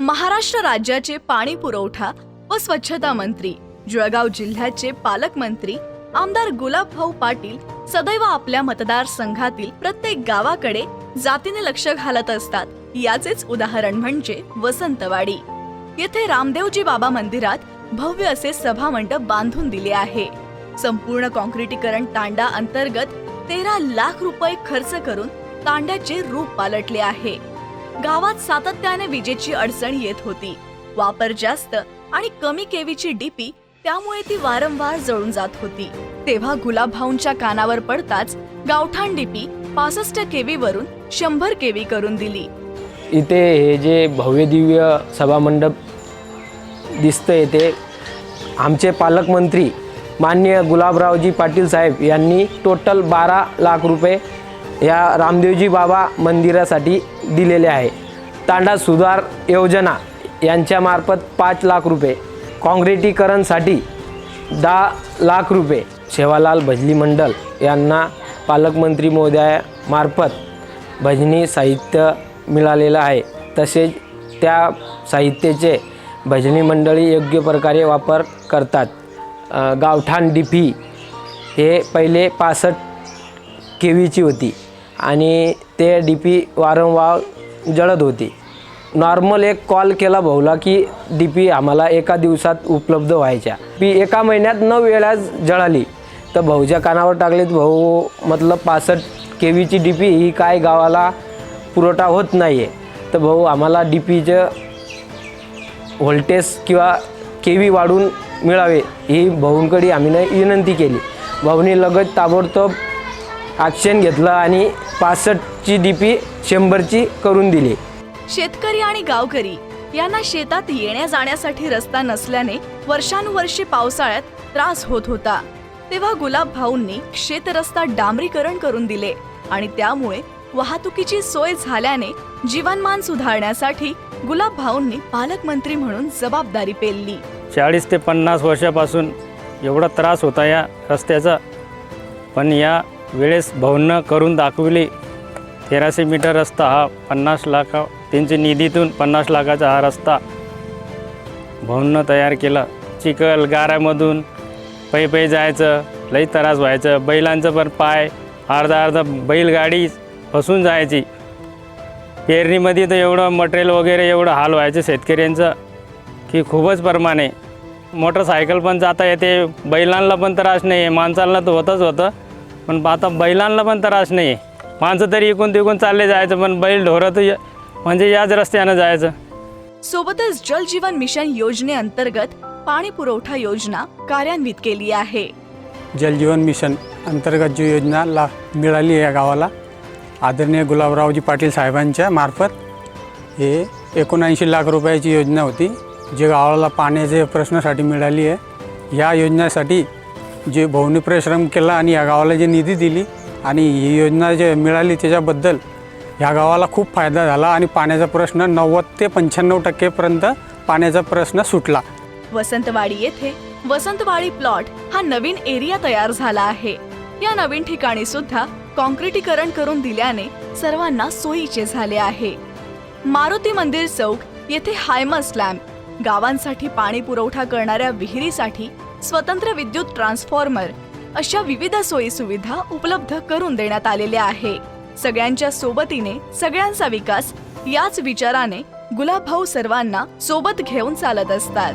महाराष्ट्र राज्याचे पाणी पुरवठा व स्वच्छता मंत्री जळगाव जिल्ह्याचे पालकमंत्री आमदार गुलाबभाऊ पाटील सदैव आपल्या मतदारसंघातील प्रत्येक गावाकडे जातीने लक्ष घालत असतात. याचेच उदाहरण म्हणजे वसंतवाडी. येथे रामदेवजी बाबा मंदिरात भव्य असे सभामंडप बांधून दिले आहे. संपूर्ण कॉन्क्रिटीकरण तांडा अंतर्गत तेरा लाख रुपये खर्च करून तांड्याचे रूप पालटले आहे. गावात सातत्याने विजेची अडचण येत होती. वापर जास्त आणि कमी केवीची डीपी त्यामुळे ती वारंवार जळून जात होती. तेव्हा गुलाबभाऊंच्या कानावर पडताच गावठाण डीपी पासष्ट केवी वरून शंभर केवी करून दिली. इथे हे जे भव्य दिव्य सभामंडप दिसतंय ते आमचे पालकमंत्री माननीय गुलाबरावजी पाटील साहेब यांनी टोटल बारा लाख रुपये या रामदेवजी बाबा मंदिरासाठी दिलेले आहे. तांडा सुधार योजना यांच्यामार्फत पाच लाख रुपये काँक्रिटीकरणसाठी दहा लाख रुपये सेवालाल भजली मंडल यांना पालकमंत्री महोदयामार्फत भजनी साहित्य मिळालेलं आहे. तसेच त्या साहित्याचे भजनी मंडळी योग्य प्रकारे वापर करतात. गावठाण डिफी हे पहिले पासष्ट केवीची होती. आणि ते डी पी वारंवार जळत होती. नॉर्मल एक कॉल केला भाऊला की डी पी आम्हाला एका दिवसात उपलब्ध व्हायच्या. पी एका महिन्यात नऊ वेळा जळाली. तर भाऊच्या कानावर टाकलेत भाऊ मतलब पासष्ट के व्हीची डी पी ही काय गावाला पुरवठा होत नाही आहे तर भाऊ आम्हाला डी पीचं व्होल्टेज किंवा के व्ही वाढून मिळावे ही भाऊंकडे आम्ही विनंती केली. भाऊनी लगत ताबडतोब ॲक्शन घेतलं आणि पासष्टची डी पी शंभरची करून दिली. शेतकरी आणि गावकरी यांना शेतात येण्या जाण्यासाठी रस्ता नसल्याने वर्षानुवर्षे पावसाळ्यात त्रास होत होता. तेव्हा गुलाब भाऊंनी शेतरस्ता डांबरीकरण करून दिले आणि त्यामुळे वाहतुकीची सोय झाल्याने जीवनमान सुधारण्यासाठी गुलाब भाऊंनी पालकमंत्री म्हणून जबाबदारी पेलली. चाळीस ते पन्नास वर्षापासून एवढा त्रास होता या रस्त्याचा. पण या वेळेस भवन करून दाखविले. तेराशे मीटर रस्ता हा पन्नास लाखा त्यांच्या निधीतून पन्नास लाखाचा हा रस्ता. भाऊंनं तयार केला. चिखल गाऱ्यामधून पै पै जायचं लई त्रास व्हायचं. बैलांचं पण पाय अर्धा अर्धा बैलगाडी फसून जायची. पेरणीमध्ये तर एवढं मटेरियल वगैरे एवढं हाल व्हायचं शेतकऱ्यांचं की खूपच प्रमाणे. मोटरसायकल पण जाता येते. बैलांना पण त्रास नाही. आहे माणसांना तर होतंच होतं. पण आता बैलांना पण त्रास नाही आहे माणसं तरी इकून तिकून चालले जायचं पण बैल ढोरं तर या- म्हणजे याच रस्त्यानं जायचं. सोबतच जल जीवन मिशन योजनेअंतर्गत पाणी पुरवठा योजना कार्यान्वित केली आहे. जलजीवन मिशन अंतर्गत जी योजना ला मिळाली आहे या गावाला आदरणीय गुलाबरावजी पाटील साहेबांच्या मार्फत हे एकोणऐंशी लाख रुपयाची योजना होती जे गावाला पाण्याच्या प्रश्नासाठी मिळाली आहे. या योजनेसाठी जे भवनी परिश्रम केला आणि या गावाला जी निधी दिली आणि ही योजना जे मिळाली त्याच्याबद्दल ह्या गावाला खूप फायदा झाला आणि पाण्याचा प्रश्न नव्वद ते पंच्याण्णव टक्केपर्यंत पाण्याचा प्रश्न सुटला. वसंतवाडी येथे वसंतवाडी प्लॉट हा नवीन एरिया तयार झाला आहे. या नवीन ठिकाणी सुद्धा कॉन्क्रिटीकरण करून दिल्याने सर्वांना सोयीचे झाले आहे. मारुती मंदिर चौक येथे हायमस लॅम्प गावांसाठी पाणी पुरवठा करणाऱ्या विहिरीसाठी स्वतंत्र विद्युत ट्रान्सफॉर्मर अशा विविध सोयी सुविधा उपलब्ध करून देण्यात आलेल्या आहे. सगळ्यांच्या सोबतीने सगळ्यांचा विकास याच विचाराने गुलाबभाऊ सर्वांना सोबत घेऊन चालत असतात.